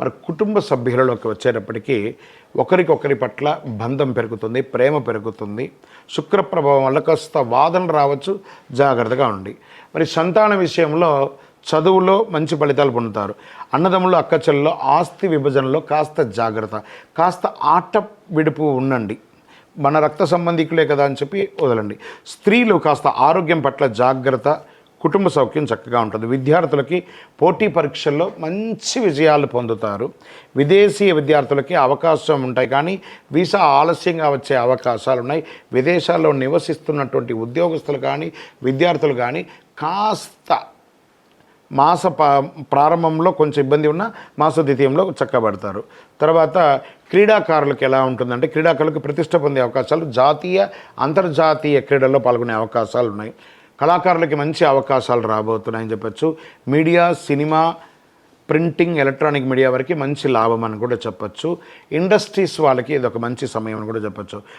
మరి కుటుంబ సభ్యులలోకి వచ్చేటప్పటికీ ఒకరికొకరి పట్ల బంధం పెరుగుతుంది ప్రేమ పెరుగుతుంది. శుక్ర ప్రభావం వల్ల కాస్త వాదన రావచ్చు జాగ్రత్తగా ఉండి. మరి సంతాన విషయంలో చదువులో మంచి ఫలితాలు పొందుతారు. అన్నదమ్ములు అక్కచెల్లో ఆస్తి విభజనలో కాస్త జాగ్రత్త. కాస్త ఆట విడుపు ఉండండి. మన రక్త సంబంధికులే కదా అని చెప్పి వదలండి. స్త్రీలు కాస్త ఆరోగ్యం పట్ల జాగ్రత్త కుటుంబ సౌఖ్యం చక్కగా ఉంటుంది. విద్యార్థులకి పోటీ పరీక్షల్లో మంచి విజయాలు పొందుతారు. విదేశీ విద్యార్థులకి అవకాశం ఉంటాయి కానీ వీసా ఆలస్యంగా వచ్చే అవకాశాలు ఉన్నాయి. విదేశాల్లో నివసిస్తున్నటువంటి ఉద్యోగస్తులు కానీ విద్యార్థులు కానీ కాస్త మాస ప్రారంభంలో కొంచెం ఇబ్బంది ఉన్నా మాస ద్వితీయంలో చక్కబడతారు తర్వాత క్రీడాకారులకు ఎలా ఉంటుందంటే క్రీడాకారులకు ప్రతిష్ట పొందే అవకాశాలు జాతీయ అంతర్జాతీయ క్రీడల్లో పాల్గొనే అవకాశాలు ఉన్నాయి. కళాకారులకి మంచి అవకాశాలు రాబోతున్నాయని చెప్పచ్చు. Media cinema printing electronic media వరకు మంచి లాభం అని కూడా చెప్పచ్చు. ఇండస్ట్రీస్ వాళ్ళకి ఇది ఒక మంచి సమయం అని కూడా చెప్పొచ్చు.